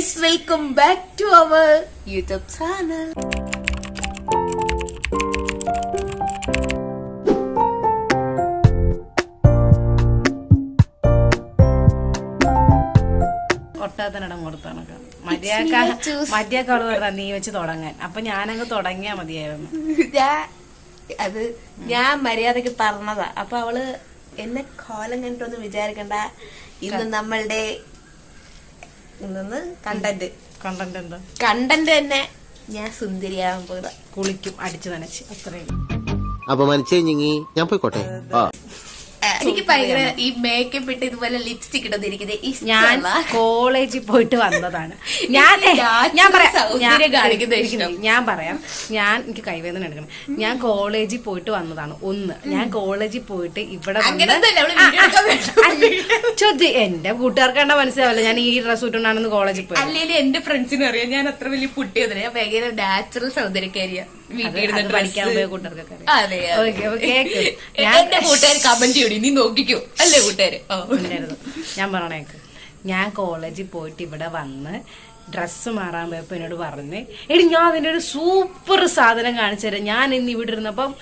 Guys welcome back to our YouTube channel ഒട്ടാത്തനിടം കൊടുത്താണ് മര്യാദ മര്യാദ പറഞ്ഞ നീ വെച്ച് തുടങ്ങാൻ. അപ്പൊ ഞാനങ്ങ് തുടങ്ങിയാ മതിയായിരുന്നു. അത് ഞാൻ മര്യാദയ്ക്ക് പറഞ്ഞതാ. അപ്പൊ അവൾ എന്നെ കോലം കണ്ടിട്ടൊന്നും വിചാരിക്കണ്ട. ഇന്ന് നമ്മളുടെ ഇന്ന് കണ്ടന്റ് കണ്ടന്റ് എന്താ? കണ്ടന്റ് തന്നെ ഞാൻ സുന്ദരിയാവാൻ പോയതാ കുളിക്കും അടിച്ചു നനച്ച് അത്രയും അപമാനിച്ചേ ഞാൻ പോയിക്കോട്ടെ? ആ. എനിക്ക് ഭയങ്കര ഈ മേക്കപ്പ് ഇട്ട് ഇതുപോലെ ലിപ്സ്റ്റിക് ഇടുന്നിരിക്കുന്നത് ഞാൻ കോളേജിൽ പോയിട്ട് വന്നതാണ്. ഞാൻ ഞാൻ പറയാം. ഞാൻ- പറയാം. ഞാൻ എനിക്ക് കൈവേദന എടുക്കണം. ഞാൻ കോളേജിൽ പോയിട്ട് വന്നതാണ്. ഒന്ന് ഞാൻ കോളേജിൽ പോയിട്ട് ഇവിടെ. ചോദ്യം എന്റെ കൂട്ടുകാർക്കാണ്ട മനസ്സിലാവില്ല. ഞാൻ ഈ ഡ്രസ് ഇട്ടുകൊണ്ടാണെന്ന് കോളേജിൽ പോയി അല്ലെങ്കിൽ എന്റെ ഫ്രണ്ട്സിന് അറിയാം. ഞാൻ അത്ര വലിയ പുട്ടിയൊന്നുമില്ല ഞാൻ ഭയങ്കര നാച്ചുറൽ സൗന്ദര്യക്കാരിയാ. വീട്ടിൽ പഠിക്കാൻ പോയ കൂട്ടുകാർക്കൊക്കെ അതെ ഓക്കേ, ഓക്കെ എന്റെ കൂട്ടുകാർ കമന്റ് ചെയ്യണി നീ നോക്കിക്കോ. അല്ലേ കൂട്ടുകാര്. ഞാൻ പറയണേക്ക് ഞാൻ കോളേജിൽ പോയിട്ട് ഇവിടെ വന്ന് ഡ്രസ്സ് മാറാൻ പോയപ്പോ എന്നോട് പറഞ്ഞ് എടി ഞാൻ അതിന്റെ ഒരു സൂപ്പർ സാധനം കാണിച്ചു തരാം. ഞാൻ ഇന്ന് ഇവിടെ ഇരുന്നപ്പം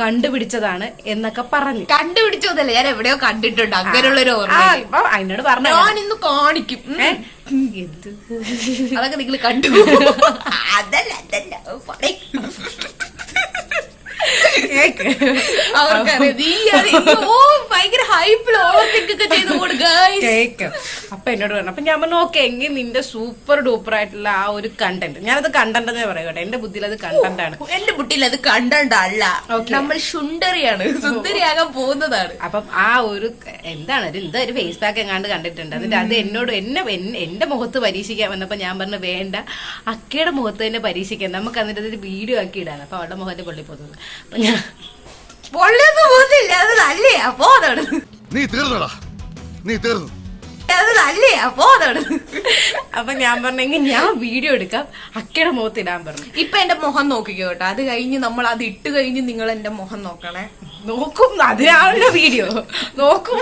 കണ്ടുപിടിച്ചതാണ് എന്നൊക്കെ പറഞ്ഞു. കണ്ടുപിടിച്ചതല്ല ഞാൻ എവിടെയോ കണ്ടിട്ടുണ്ട്. അങ്ങനെയുള്ള ഒരു ഓർമ്മ അതിനോട് പറഞ്ഞു ഞാൻ ഇന്ന് കാണിക്കും. എന്ത്? അതൊക്കെ നിങ്ങൾ കണ്ടു അതല്ല അതല്ല. അവർക്കറിയാം. നീ ഓ ഹൈപ്പിൽ ഓവർടേക്ക് ചെയ്ത് കൊടുക്കുക കേക്ക്. അപ്പൊ എന്നോട് പറഞ്ഞു അപ്പൊ ഞാൻ പറഞ്ഞു ഓക്കെ എങ്കിൽ നിന്റെ സൂപ്പർ ഡൂപ്പർ ആയിട്ടുള്ള ആ ഒരു കണ്ടന്റ് ഞാനത് കണ്ടന്റ് എന്നേ പറയട്ടെ എന്റെ ബുദ്ധിയിൽ അത് കണ്ടന്റ് ആണ്. എന്റെ ബുദ്ധിയിൽ അത് കണ്ടണ്ടല്ല അല്ല. നമ്മൾ ശുണ്ടറിയാണ് സുന്ദരിയാകാൻ പോകുന്നതാണ്. അപ്പം ആ ഒരു എന്താണ് ഒരു എന്താ ഒരു ഫേസ് പാക്ക് എങ്ങാണ്ട് കണ്ടിട്ടുണ്ട്. അതിന്റെ അത് എന്നോട് എന്നെ എന്റെ മുഖത്ത് പരീക്ഷിക്കാൻ വന്നപ്പോ ഞാൻ പറഞ്ഞു വേണ്ട. അക്കയുടെ മുഖത്ത് തന്നെ പരീക്ഷിക്കാം. നമുക്ക് അതിന്റെ ഒരു വീഡിയോ ആക്കി ഇടാൻ അപ്പൊ അവളുടെ മുഖത്തെ പൊള്ളി പോകുന്നത് അപ്പൊ ഞാൻ പൊള്ളിയൊന്നും പോകുന്നില്ല അത് നല്ലയാ പോതാണ് നീ തീർന്നടാ. നീ തീർന്നു. അത് നല്ലയാ പോതാണ് അപ്പൊ ഞാൻ പറഞ്ഞെങ്കിൽ ഞാൻ വീഡിയോ എടുക്കാം. അക്കയുടെ മുഖത്ത് ഇടാൻ പറഞ്ഞു. ഇപ്പൊ എന്റെ മുഖം നോക്കിക്കോ കേട്ടോ. അത് കഴിഞ്ഞ് നമ്മൾ അത് ഇട്ട് കഴിഞ്ഞ് നിങ്ങൾ എന്റെ മുഖം നോക്കണേ. നോക്കും. അതിനാണല്ലോ വീഡിയോ. നോക്കും.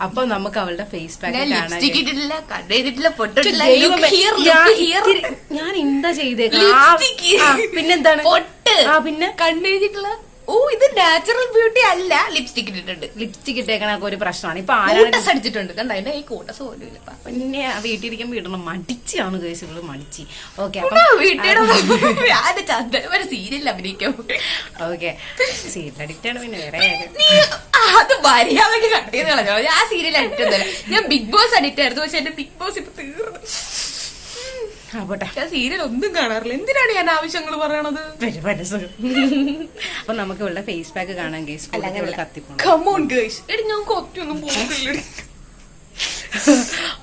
അപ്പൊ നമുക്ക് അവളുടെ ഫേസ് പാക്ക് ഞാൻ കാണാൻ ലിപ്സ്റ്റിക് ഇട്ടിട്ടില്ല കണ്ണ് ചെയ്തിട്ടില്ല പൊട്ടിട്ടില്ല ദൈവമേ, Look here, look ഞാൻ here. ഇത്തിരി- ഞാൻ എന്താ ചെയ്തേക്കാം ആ, Lipstick. ആ, പിന്നെന്താണ്? പൊട്ട്. ആ പിന്നെ? കണ്ണ് എഴുതിയിട്ടുള്ള ഓ ഇത് നാച്ചുറൽ ബ്യൂട്ടി അല്ല. ലിപ്സ്റ്റിക് ഇട്ടിട്ടുണ്ട്. ലിപ്സ്റ്റിക് ഇട്ടേക്കണൊക്കെ ഒരു പ്രശ്നമാണ്. ഇപ്പൊ ആരാണ് കൂട്ടസ് അടിച്ചിട്ടുണ്ട് കണ്ട? എന്റെ ഈ കൂട്ടസ് പോലും ഇല്ല പിന്നെ വീട്ടിലിരിക്കാൻ വീടണം മടിച്ചാണ് കേസുകൾ മടിച്ച്. ഓക്കെ ചന്ദ്രൻ സീരിയൽ അഭിനയിക്കാൻ. ഓക്കെ സീരിയൽ അഡിക്റ്റ് ആണ് പിന്നെ വേറെ അത് അത് മര്യാദയ്ക്ക് കണ്ടത് കളഞ്ഞോ? ആ സീരിയൽ അഡിക്റ്റ് ഞാൻ ബിഗ് ബോസ് അഡിക്റ്റ് ആയിരുന്നു. പക്ഷെ എന്റെ ബിഗ് ബോസ് ഇപ്പൊ തീർന്നു. ആ പോട്ടെ ഞാൻ സീരിയൽ ഒന്നും കാണാറില്ല. എന്തിനാണ് ഞാൻ ആവശ്യങ്ങൾ പറയണത്. അപ്പൊ നമുക്ക് ഇവളുടെ ഫേസ് പാക്ക് കാണാൻ ഗേസ് എടി ഞാൻ കൊത്തിയൊന്നും പോകില്ല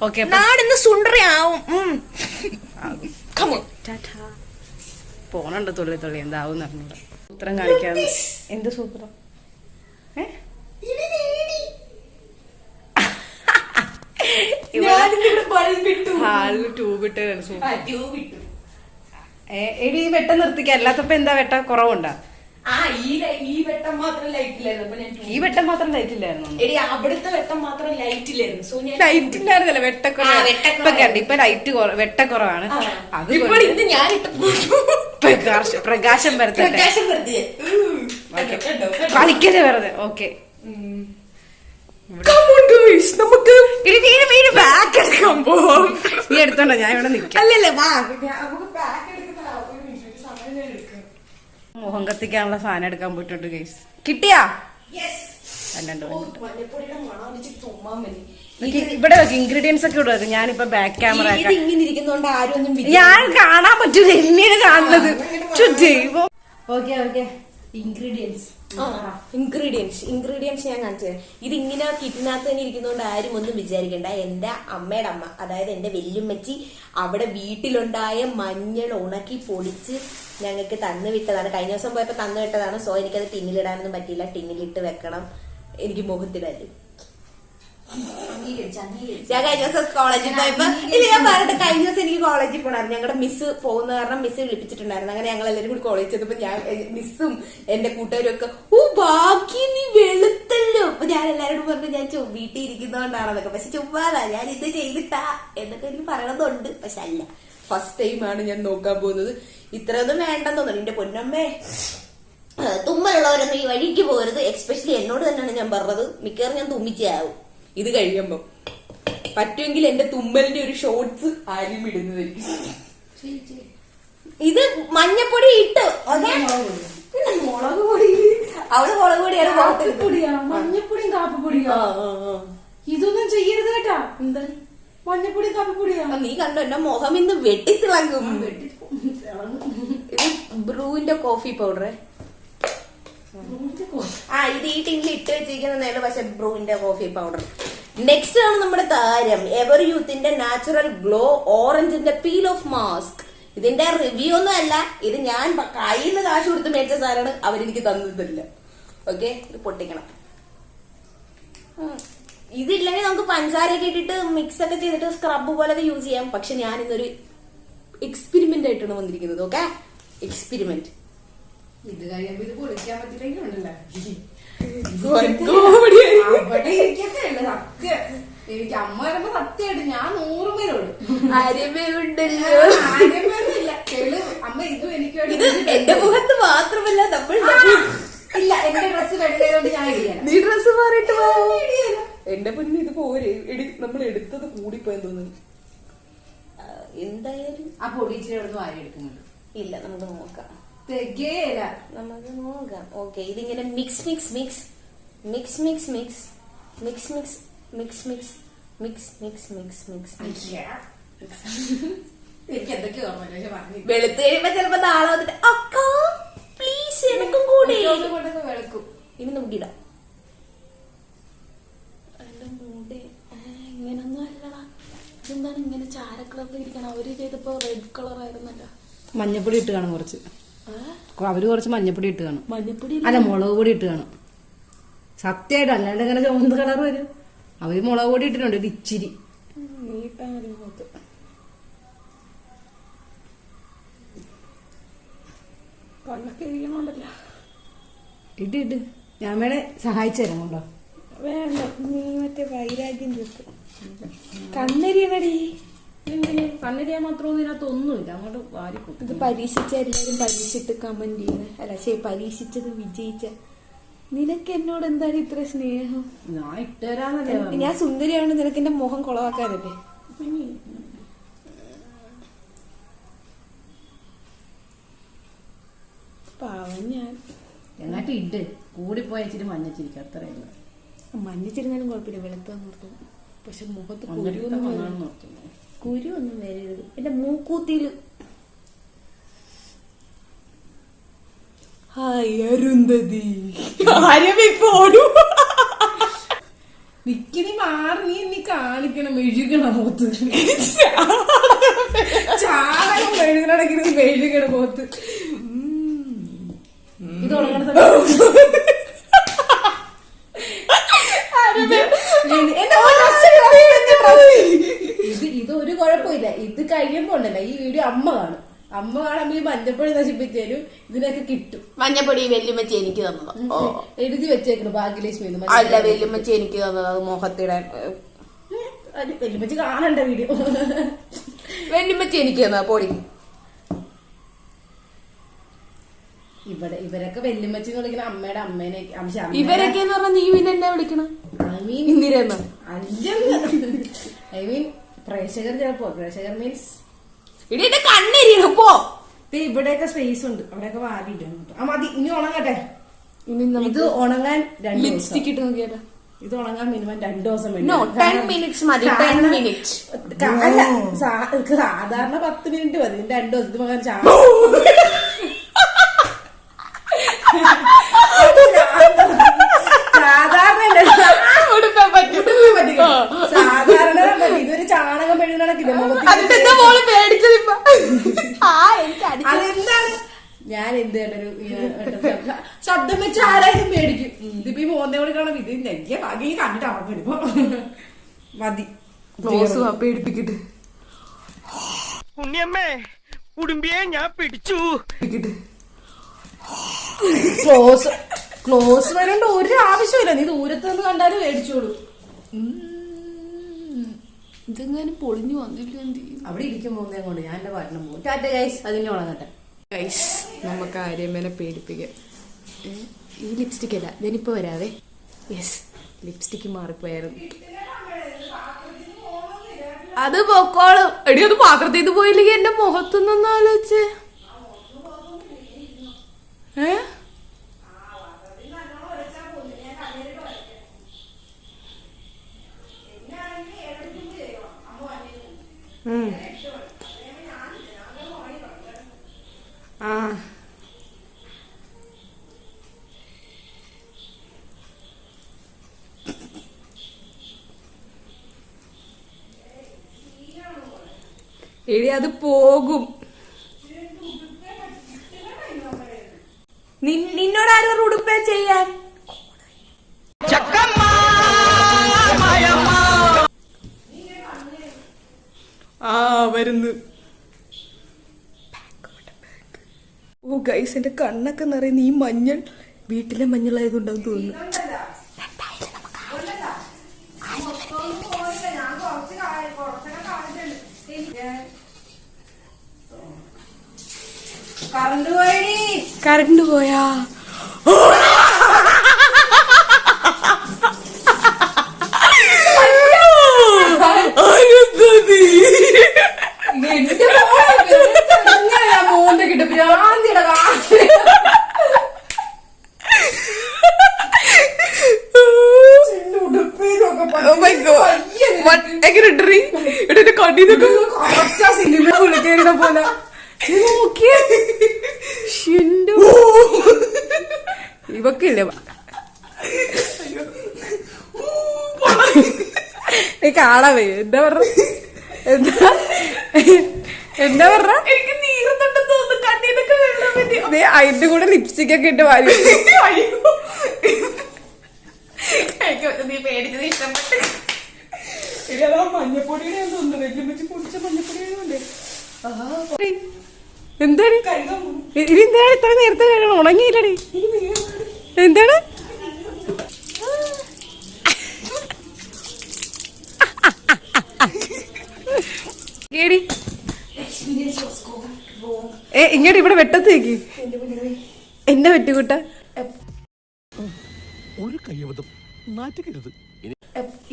ഓക്കെ നാടിന്ന് സുണ്ടറിയാവും. പോണുണ്ട് തുള്ളി തുള്ളി. എന്താവും പറഞ്ഞത് സൂത്രം എന്ത് സൂത്രം? ഏ? ഹാളിൽ ട്യൂബ് ഇട്ട്. എടി ഈ വെട്ടം നിർത്തിക്ക. അല്ലാത്തപ്പോ എന്താ വെട്ട? കുറവുണ്ടാ? ഈ വെട്ടം മാത്രം ലൈറ്റ് ഇല്ലായിരുന്നു ഞാൻ ഈ വെട്ടം മാത്രം ലൈറ്റില്ലായിരുന്നു? എടി അവിടുത്തെ വെട്ടം മാത്രം സോ ഞാൻ ലൈറ്റ് ഇല്ലായിരുന്നല്ലോ വെട്ടക്കുറവ്. ആ, വെട്ടക്കുറവ്. ഇപ്പൊ കണ്ട് ഇപ്പൊ ലൈറ്റ് വെട്ടക്കുറവാണ്. അത് ഞാൻ പ്രകാശം പ്രകാശം കളിക്കരുത് വെറുതെ? ഓക്കെ. നമുക്ക് ബാക്ക് എടുക്കാൻ പോവാം. നീ എടുത്തോണ്ടോ ഞാൻ ഇവിടെ നിൽക്കാം. അല്ലല്ലേ വാ. മുഖം കത്തിക്കാനുള്ള സാധനം എടുക്കാൻ പോയിട്ടുണ്ട് ഗൈസ് കിട്ടിയാ. ഇവിടെ ഇൻഗ്രീഡിയൻസ് ഒക്കെ ഇവിടെ ഞാൻ ഇപ്പൊ ബാക്ക് ക്യാമറ ഞാൻ കാണാൻ പറ്റൂല എന്നെയാണ് കാണുന്നത്. ഇൻഗ്രീഡിയൻസ് ഇൻഗ്രീഡിയൻസ് ഇൻഗ്രീഡിയൻസ് ഞാൻ കാണിച്ചു തരാം. ഇത് ഇങ്ങനെ കിറ്റിനകത്ത് തന്നെ ഇരിക്കുന്നതുകൊണ്ട് ആരും ഒന്നും വിചാരിക്കണ്ട. എന്റെ അമ്മയുടെ അമ്മ അതായത് എന്റെ വെല്ലുമ്മച്ചി അവിടെ വീട്ടിലുണ്ടായ മഞ്ഞൾ ഉണക്കി പൊടിച്ച് ഞങ്ങൾക്ക് തന്നു വിട്ടതാണ്. കഴിഞ്ഞ ദിവസം പോയപ്പോ തന്നു വിട്ടതാണ്. സോ എനിക്കത് ടിന്നിലിടാനൊന്നും പറ്റിയില്ല. ടിന്നിലിട്ട് വെക്കണം. എനിക്ക് മുഖത്തിടാനും ഞാൻ കഴിഞ്ഞ ദിവസം കോളേജിൽ പോയപ്പോ ഇല്ല ഞാൻ പറഞ്ഞിട്ട് കഴിഞ്ഞ ദിവസം എനിക്ക് കോളേജിൽ പോണായിരുന്നു. ഞങ്ങളുടെ മിസ് പോകുന്ന കാരണം മിസ് വിളിപ്പിച്ചിട്ടുണ്ടായിരുന്നു. അങ്ങനെ ഞങ്ങൾ എല്ലാവരും കൂടി കോളേജിൽ ചെന്നപ്പോ ഞാൻ മിസ്സും എന്റെ കൂട്ടുകാരും ഒക്കെ ഓ ബാക്കി നീ വെളുത്തല്ലോ. അപ്പൊ ഞാൻ എല്ലാരോടും പറഞ്ഞു ഞാൻ ചു- വീട്ടിൽ ഇരിക്കുന്നതുകൊണ്ടാണെന്നൊക്കെ പക്ഷെ ചുമ്മാതാ ഞാൻ ഇത് ചെയ്തിട്ടാ എന്നൊക്കെ എനിക്ക് പറയണമെന്നുണ്ട് പക്ഷെ അല്ല ഫസ്റ്റ് ടൈമാണ് ഞാൻ നോക്കാൻ പോകുന്നത്. ഇത്രയൊന്നും വേണ്ടെന്ന് തോന്നുന്നു. എന്റെ പൊന്നമ്മേ തുമ്മലുള്ളവരൊന്നും ഈ വഴിക്ക് പോകരുത്. എക്സ്പെഷ്യലി എന്നോട് തന്നെയാണ് ഞാൻ പറഞ്ഞത്. മിക്കവാറും ഞാൻ തുമ്മിച്ചാവും ഇത് കഴിയുമ്പോ. പറ്റുമെങ്കിൽ എന്റെ തുമ്മലിന്റെ ഒരു ഷോർട്സ് ആരും ഇടുന്നത് ഇത് മഞ്ഞപ്പൊടി ഇട്ട്. മുളക് പൊടി. അവൾ മുളക് പൊടിയാണ് മുഖത്തിടുന്നത്. പൊടിയാ? മഞ്ഞപ്പൊടിയും കാപ്പിപ്പൊടിയാ. ഇതൊന്നും ചെയ്യരുത് കേട്ടാ. എന്താ? മഞ്ഞപ്പൊടി കാപ്പിപ്പൊടിയാ നീ കണ്ടോ? എന്റെ മുഖം ഇന്ന് വെട്ടിത്തിളങ്ങും ഇത് ബ്രൂവിന്റെ കോഫി പൗഡർ ആ ഇത് ഈ ടിന്നിൽ ഇട്ട് വെച്ചിരിക്കുന്ന നേരെ പക്ഷെ ബ്രൂവിന്റെ കോഫി പൗഡർ നെക്സ്റ്റ് ആണ് നമ്മുടെ താരം. എവർ യൂത്തിന്റെ നാച്ചുറൽ ഗ്ലോ ഓറഞ്ചിന്റെ പീൽ ഓഫ് മാസ്ക് ഇതിന്റെ റിവ്യൂ ഒന്നും അല്ല. ഇത് ഞാൻ കയ്യിൽ നിന്ന് കാശ് കൊടുത്ത് മേടിച്ച സാധനമാണ് അവരെനിക്ക് തന്നിട്ടില്ല ഓക്കെ ഇത് പൊട്ടിക്കണം. ഇതില്ലെങ്കിൽ നമുക്ക് പഞ്ചസാരയൊക്കെ ഇട്ടിട്ട് മിക്സ് ഒക്കെ ചെയ്തിട്ട് സ്ക്രബ് പോലെ യൂസ് ചെയ്യാം. പക്ഷെ ഞാൻ ഇന്നൊരു എക്സ്പെരിമെന്റ് ആയിട്ടാണ് വന്നിരിക്കുന്നത്. ഓക്കെ എക്സ്പെരിമെന്റ് ഇത് കഴിയുമ്പോ ഇത് പൊളിക്കാൻ പറ്റില്ലെങ്കിൽ ഉണ്ടല്ലോ. അവിടെ ഇരിക്കത്തേ ഉള്ളു സത്യം. എനിക്ക് അമ്മ പറയുമ്പോ സത്യമായിട്ട് ഞാൻ നൂറ് പേരോട് അരമയുണ്ടല്ലോ അരമയൊന്നുമില്ല തെളു അമ്മ ഇതും എനിക്ക് എന്റെ മുഖത്ത് മാത്രമല്ല നമ്മൾ ഇല്ല എന്റെ ഡ്രസ് വെള്ളയോണ്ട് ഞാൻ നീ ഡ്രസ് മാറിയിട്ട് എന്റെ പൊന്നു ഇത് പോരെ. നമ്മൾ എടുത്തത് കൂടിപ്പോയെന്ന് തോന്നുന്നു. എന്തായാലും ആ പൊടി ഇച്ചിരി അവിടെ നിന്ന് വാരി എടുക്കുന്നുണ്ട്. ഇല്ല നമുക്ക് നോക്കാം. തികയില്ല നമുക്ക് നോക്കാം. ഓക്കെ ഇതിങ്ങനെ mix mix mix mix mix mix mix mix mix mix mix mix mix mix mix എനിക്ക് എന്തൊക്കെയോ വെളുത്ത് കഴിയുമ്പോ ചിലപ്പോ നാളെ വന്നിട്ട് അക്ക പ്ലീസ് എനക്കും കൂടി. വെളുക്കും. ഇനി ഇതെന്താണ് ഇങ്ങനെ ചാര കളറിൽ ഇരിക്കണം അവർ ചെയ്തപ്പോ റെഡ് കളർ ആയിരുന്നല്ലോ. മഞ്ഞപ്പൊടി ഇട്ട് കാണും കുറച്ച്. അവർ കുറച്ച് മഞ്ഞപ്പൊടി ഇട്ട് കാണും. മഞ്ഞപ്പൊടി അല്ല മുളക് പൊടി ഇട്ട് കാണും. സത്യമായിട്ട് അല്ലാണ്ട് ഇങ്ങനെ ചുവന്ന കളർ വരും. അവർ മുളക് പൊടി ഇട്ടിട്ടുണ്ട് ഒരു ഇച്ചിരി. കണ്ണൊക്കെ ഇരിക്കണോണ്ടല്ലോ. ഇട്ട് ഇട്ട് ഞാൻ വേണേ സഹായിച്ചു തരാം കൊണ്ടോ വേണ്ട നീ മറ്റേ വൈരാഗ്യം തീർക്കും കണ്ണെരിയണടി. എന്തിന് കണ്ണിരിയാൻ മാത്രമൊന്നും ഇതിനകത്ത് ഒന്നുമില്ല. അങ്ങോട്ട് വാരി ഇത് പരീക്ഷിച്ച പരീക്ഷിച്ചിട്ട് കമന്റ് ചെയ്യുന്നത് അല്ല ശരി പരീക്ഷിച്ചത് വിജയിച്ച. നിനക്ക് എന്നോട് എന്താണ് ഇത്ര സ്നേഹം? ഞാൻ ഇട്ടുതരാന്നല്ലേ. ഞാൻ സുന്ദരിയാണ് നിനക്ക് എന്റെ മുഖം കുളവാക്കാനല്ലേ? പാവം ഞാൻ. എന്നിട്ട് ഇട്ട് കൂടിപ്പോയ ഇച്ചിരി മഞ്ഞച്ചിരിക്കും. അത്രയല്ല മഞ്ഞച്ചിരുന്നാലും കുഴപ്പമില്ല. ഓർത്തു പക്ഷെ മുഖത്ത്. വന്നാണെന്ന് ഓർക്കുന്നു കുരുവൊന്നും വരരുത്. എന്റെ മൂക്കൂത്തിൽ ഹായ് അരുന്ധതി. ആരമിപ്പോടും നിക്കിനി മാറി നീ നീ കാണിക്കണം മെഴുകണം മുഖത്ത് ചാണകം മെഴുകണമെങ്കിൽ നീ മെഴുകണം മുഖത്ത് ഇത് ഉണങ്ങണ സമയത്ത് എന്റെ ഇത് ഇത് ഒരു കുഴപ്പമില്ല ഇത് കഴിയുമ്പോ ഉണ്ടല്ലോ ഈ വീഡിയോ അമ്മ കാണും അമ്മ കാണുമ്പോ ഈ മഞ്ഞപ്പൊടി നശിപ്പിച്ചാലും ഇതിനൊക്കെ കിട്ടും. മഞ്ഞപ്പൊടി വെല്ലുമ്മച്ചി എനിക്ക് തന്നതാ. എഴുതി വെച്ചേക്കണം ഭാഗ്യലക്ഷ്മി എന്ന് അല്ല വെല്ലുമച്ചി വെല്ലുമ്മച്ചി എനിക്ക് തന്നത് അത് മുഖത്തിടാൻ അത് വെല്ലുമ്മച്ചി കാണണ്ട വീഡിയോ. വെല്ലുമ്മച്ചി എനിക്ക് തന്നത് പൊടി. ഇവിടെ ഇവരൊക്കെ വെല്ലുമച്ചി എന്ന് വിളിക്കുന്ന അമ്മയുടെ അമ്മേനെ ഇവരൊക്കെ എന്ന് പറഞ്ഞാൽ നീ പിന്നെ എന്നെ വിളിക്കണം? ഐ മീൻ ഇന്ദിരെന്ന ഐ മീൻ പ്രേക്ഷകർ ചിലപ്പോ പ്രേക്ഷകർ മീൻസ് ഇടി എന്റെ പോ. ഇവിടെയൊക്കെ സ്പേസ് ഉണ്ട്. അവിടെയൊക്കെ വാരിയിട്ടാണ് ആ മതി ഇനി ഉണങ്ങട്ടെ. ഇത് ഉണങ്ങാൻ രണ്ട് ലിപ്സ്റ്റിക് ഇട്ട് നോക്കിയാലോ ഇത് ഉണങ്ങാൻ മിനിമം രണ്ട് ദിവസം മിനിറ്റ്സ് മതി അല്ല സാധാരണ പത്ത് മിനിറ്റ് മതി. രണ്ട് ദിവസം ഇത് മകൻ സാധാരണ സാധാരണ ഇതൊരു ചാണകം മെഴുകണക്കില്ല മുഖത്ത് പേടിച്ചതിപ്പ. ആ എനിക്ക് അതെന്താണ്? ഞാൻ എന്ത് കണ്ടൊരു ഇങ്ങനെ ശബ്ദം- വെച്ച് ആരായാലും പേടിക്കും. ഇതിപ്പോ ഈ കൂടെ കാണാം ഇത് നെയ്യ ഭാഗ്യം കണ്ടിട്ട് വരുമ്പോ മതി. ക്ലോസ് പേടിപ്പിക്കട്ട്. ഉണ്ണിയമ്മേ കുടുംബിയെ ഞാൻ പിടിച്ചു. ക്ലോസ് ക്ലോസ് വരേണ്ട ഒരു ആവശ്യമില്ല നീ ദൂരത്ത് നിന്ന് കണ്ടാലും മേടിച്ചോളൂ ഇതെങ്ങാനും പൊളിഞ്ഞു വന്നില്ല എന്ത് ചെയ്യും? അവിടെ ഇരിക്കും പോകുന്നേ കൊണ്ട് ഞാൻ എന്റെ പാട്ടിനും പോകും ടാറ്റ ഗൈസ് അതിന്റെ ഉണങ്ങട്ടെ. ഗൈസ് നമുക്ക് ആര്യമേനെ പേടിപ്പിക്കാം. ഈ ലിപ്സ്റ്റിക് അല്ല. ഞാനിപ്പോ വരാവേ. യെസ് ലിപ്സ്റ്റിക് മാറിപ്പോയായിരുന്നു. അത് പൊക്കോളും. എടി അത് പാത്രത്തിൽ നിന്ന് പോയില്ലെങ്കിൽ എന്റെ മുഖത്തൊന്നും ആലോചിച്ച്. ഏ? എടി അത് പോകും. നിന്നോട് ആരും ഉടുപ്പേ ചെയ്യാൻ? ആ വരുന്നു. ഓ ഗൈസ് എന്റെ കണ്ണൊക്കെ നിറയുന്ന. ഈ മഞ്ഞൾ വീട്ടിലെ മഞ്ഞളായതുകൊണ്ടാന്ന് തോന്നുന്നു. കറണ്ട് പോയാ കറണ്ട് എന്റെ കണ്ണീന്നൊക്കെ സിനിമ വിളിക്കുന്ന പോലെ. ഇവക്കില്ലേ? കാണാവേ എന്താ പറ എന്താ? എന്താ പറഞ്ഞ? എനിക്ക് നീറുന്നുണ്ടെന്ന് തോന്നുന്നു. കണ്ണീരൊക്കെ വെള്ളം അതിന്റെ കൂടെ ലിപ്സ്റ്റിക് ഒക്കെ ഇട്ട് വാരി. നീ പേടിച്ചത് ഇഷ്ടപ്പെട്ടു മഞ്ഞപ്പൊടിയുടെ തോന്നുന്നു വലിയ വെച്ച് പൊടിച്ച മഞ്ഞപ്പൊടിയുടെ എന്താണ്? ഇത്ര നേരത്തെ കഴിയണം ഉണങ്ങിയില്ലടി. എന്താണ്? ഏ ഇങ്ങോട്ട് ഇവിടെ വെട്ടത്തേക്ക് എന്റെ വെട്ടുകൂട്ട ഒരു കയ്യബദ്ധം നാറ്റുകരുത്.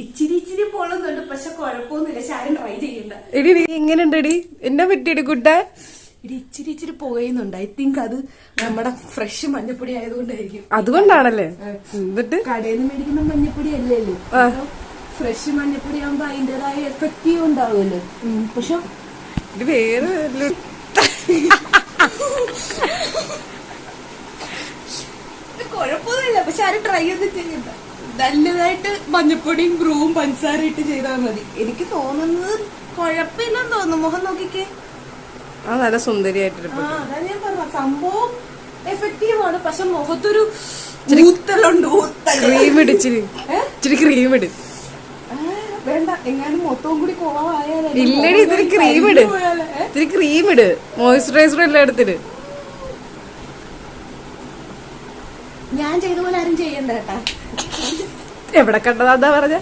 ഇച്ചിരി ഇച്ചിരി പൊള്ളുന്നുണ്ട് പക്ഷെ കുഴപ്പമൊന്നുമില്ല. ശാരൻ ട്രൈ ചെയ്യണ്ട. എടി നീ എങ്ങനെയുണ്ടെടി? എന്നെ കുട്ട ഇത് ഇച്ചിരി ഇച്ചിരി പുകയുന്നുണ്ട് ഐ തിങ്ക് അത് നമ്മുടെ ഫ്രഷ് മഞ്ഞപ്പൊടി ആയതുകൊണ്ടായിരിക്കും. അതുകൊണ്ടാണല്ലേ? എന്നിട്ട്? കടയിൽ നിന്ന് മേടിക്കുന്ന മഞ്ഞപ്പൊടി അല്ലല്ലോ ഫ്രഷ് മഞ്ഞപ്പൊടി ആകുമ്പോ അതിന്റേതായ എഫക്റ്റീവ് ഉണ്ടാവുമല്ലോ. പക്ഷെ ഇത് വേറെ കുഴപ്പമൊന്നുമില്ല. പക്ഷെ ആരും ട്രൈ ഒന്നും ചെയ്യണ്ട. നല്ലതായിട്ട് മഞ്ഞപ്പൊടിയും ബ്രൂവും പഞ്ചസാര ഇട്ട് ചെയ്താൽ മതി. എനിക്ക് തോന്നുന്നത് കുഴപ്പമില്ലെന്ന് തോന്നുന്നു. മുഖം നോക്കിക്കേ. ആ നല്ല സുന്ദരിയായിട്ട് അതാ ഞാൻ പറഞ്ഞ. സംഭവം എഫക്റ്റീവ് ആണ്. പക്ഷെ മുഖത്തൊരു ഊത്തലുണ്ട്. ഊത്തൽ ക്രീം ഇട് ഇച്ചിരി. ഇച്ചിരി ക്രീം ഇട്. ആ, വേണ്ട. എങ്ങാനും മൊത്തവും കൂടി കുറവായാലേ ഇല്ലടി ഇത്തിരി ക്രീം ഇട്. ഇത്തിരി ക്രീം ഇട്. മോയിസ്ചറൈസർ എല്ലാം എടുത്തിട്. ഞാൻ ചെയ്ത പോലെ ആരും ചെയ്യണ്ട കേട്ടാ. എവിടെ കണ്ടതാ എന്താ പറഞ്ഞ?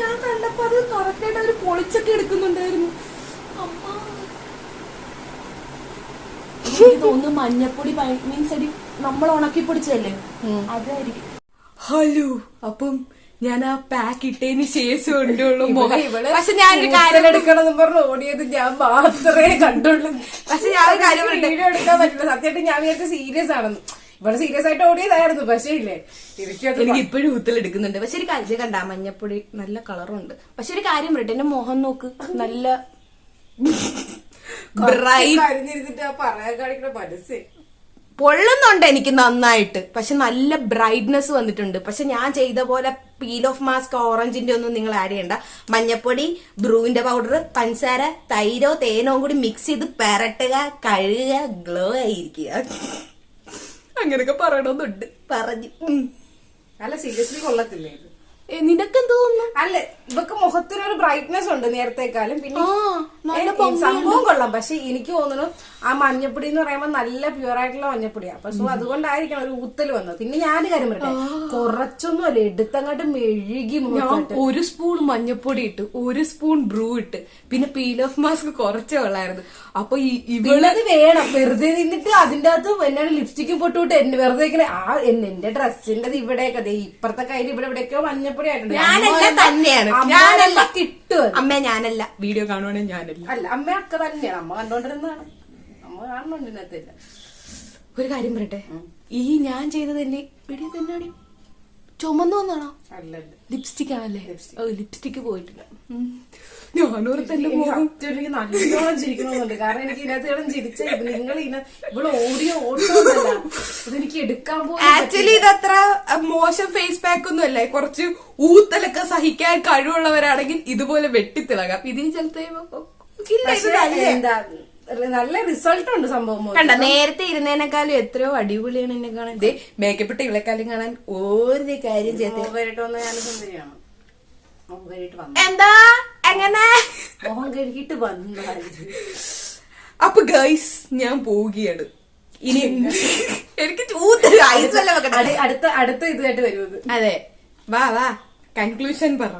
ഞാൻ കണ്ടപ്പോ അത് കറക്റ്റ് ഒരു അവർ പൊളിച്ചൊക്കെ എടുക്കുന്നുണ്ടായിരുന്നു. തോന്നുന്നു മഞ്ഞപ്പൊടി മീൻസ് അടി നമ്മൾ ഉണക്കി പൊടിച്ചതല്ലേ? അതായിരിക്കും. ഹലോ അപ്പം ഞാൻ ആ പാക്ക് ഇട്ടതിന് ശേഷം ഉണ്ടുള്ളൂ പക്ഷെ ഞാനൊരു കാര്യം എടുക്കണം എന്ന് പറഞ്ഞ് ഓടിയത് ഞാൻ മാത്രമേ കണ്ടുള്ളൂ. പക്ഷെ ഞാൻ ഒരു കാര്യം വീഡിയോ എടുക്കാൻ പറ്റില്ല. സത്യമായിട്ട് ഞാൻ വിചാരിച്ച സീരിയസ് ആണെന്ന്. ഇവിടെ സീരിയസ് ആയിട്ട് ഓടിയതായിരുന്നു പക്ഷേ ഇല്ലേ? എനിക്ക് ഇപ്പോഴും ഊത്തൽ എടുക്കുന്നുണ്ട്. പക്ഷെ ഒരു കാര്യം കണ്ട മഞ്ഞപ്പൊടി നല്ല കളറുണ്ട്. പക്ഷെ ഒരു കാര്യം പറയട്ടെ എന്റെ മുഖം നോക്ക്. നല്ല പൊള്ളുന്നുണ്ട് എനിക്ക് നന്നായിട്ട്. പക്ഷെ നല്ല ബ്രൈറ്റ്നെസ് വന്നിട്ടുണ്ട്. പക്ഷെ ഞാൻ ചെയ്ത പോലെ പീൽ ഓഫ് മാസ്ക് ഓറഞ്ചിന്റെ ഒന്നും നിങ്ങൾ ആഡ് ചെയ്യണ്ട. മഞ്ഞപ്പൊടി ബ്രൂവിന്റെ പൗഡർ പഞ്ചസാര തൈരോ തേനോ കൂടി മിക്സ് ചെയ്ത് പെരട്ടുക കഴുകുക ഗ്ലോ ആയിരിക്കുക. അങ്ങനെയൊക്കെ പറയണമെന്നുണ്ട് പറഞ്ഞു. അല്ല സീരിയസ്ലി കൊള്ളത്തില്ലേ ഇത് നിനക്കെന്ത് തോന്നുന്നു? അല്ല ഇവക്ക് മുഖത്തിനൊരു ബ്രൈറ്റ്നെസ് ഉണ്ട് നേരത്തെക്കാളും. പിന്നെ സംഭവം കൊള്ളാം. പക്ഷെ എനിക്ക് തോന്നുന്നു ആ മഞ്ഞപ്പൊടി എന്ന് പറയുമ്പോൾ നല്ല പ്യൂർ ആയിട്ടുള്ള മഞ്ഞപ്പൊടിയാ. അപ്പൊ സോ അതുകൊണ്ടായിരിക്കണം ഒരു ഊത്തൽ വന്നത്. പിന്നെ ഞാൻ കാര്യം പറയട്ടെ? കുറച്ചൊന്നും അല്ല എടുത്തങ്ങോട്ട് മെഴുകി ഞാൻ ഒരു സ്പൂൺ മഞ്ഞപ്പൊടി ഇട്ട് ഒരു സ്പൂൺ ബ്രൂ ഇട്ട് പിന്നെ പീൽ ഓഫ് മാസ്ക് കുറച്ചേ ഉള്ളായിരുന്നു. അപ്പൊ ഇവളത് വേണം. വെറുതെ നിന്നിട്ട് അതിന്റെ അകത്ത് എന്നാണ് ലിപ്സ്റ്റിക്കും പൊട്ടുവിട്ട് എന്നെ വെറുതെ ഇങ്ങനെ ആ എന്റെ ഡ്രസ്സിന്റെ ഇവിടെയൊക്കെ ഇപ്പുറത്തെ കയ്യിൽ ഇവിടെ ഇവിടെയൊക്കെയോ മഞ്ഞപ്പൊടി ആയിട്ടുണ്ട് ഞാനല്ല തന്നെയാണ്. അമ്മ ഞാനല്ല. കിട്ടും അമ്മ ഞാനല്ല. വീഡിയോ കാണുവാണെങ്കിൽ ഞാനല്ല. അല്ല അമ്മ അക്ക തന്നെയാണ്. അമ്മ കണ്ടോണ്ടിരുന്നതാണ്. അമ്മ കാണുന്നുണ്ടിനകത്തില്ല ഒരു കാര്യം പറയട്ടെ? ഈ ഞാൻ ചെയ്തതല്ലേ വീഡിയോ തന്നെയാണ് ചുമന്നു വന്നാണോ? ലിപ്സ്റ്റിക് ആണല്ലേ? ഓ ലിപ്സ്റ്റിക് പോയിട്ടില്ല. നല്ലോണം ചിരിക്കണമെന്നുണ്ട്. കാരണം എനിക്ക് ചിരിച്ച നിങ്ങൾ ഇതിനെ ഇവിടെ ഓടിയോ ഓട്ടമല്ല അതെനിക്ക് എടുക്കാൻ ആക്ച്വലി ഇതത്ര അത്ര മോശം ഫേസ് പാക്ക് ഒന്നും അല്ലേ. കുറച്ച് ഊത്തലൊക്കെ സഹിക്കാൻ കഴിവുള്ളവരാണെങ്കിൽ ഇതുപോലെ വെട്ടിത്തിളകാം. ഇതിന് ചിലത്തേ ഇത് എന്താ നല്ല റിസൾട്ട് ഉണ്ട് സംഭവം കണ്ട നേരത്തെ ഇരുന്നതിനേക്കാളും എത്രയോ അടിപൊളിയാണ് എന്നെ കാണാൻ ദേ മേക്കപ്പ് ഇട്ട് ഇവളെക്കാളും കാണാൻ ഒരു കാര്യം ചെയ്തേ മോഹം കഴുകിട്ട് വന്ന ഞാൻ സുന്ദരിയാണ്? മോഹം കഴുകിട്ട് എന്താ? എങ്ങനെ? മോഹം കഴുകിട്ട് വന്നായിരുന്നു അപ്പൊ ഗൈസ് ഞാൻ പോവുകയാണ്. ഇനി എനിക്ക് അടുത്ത അടുത്ത ഇതായിട്ട് വരുന്നത്. അതെ. വാ വാ. കൺക്ലൂഷൻ പറ.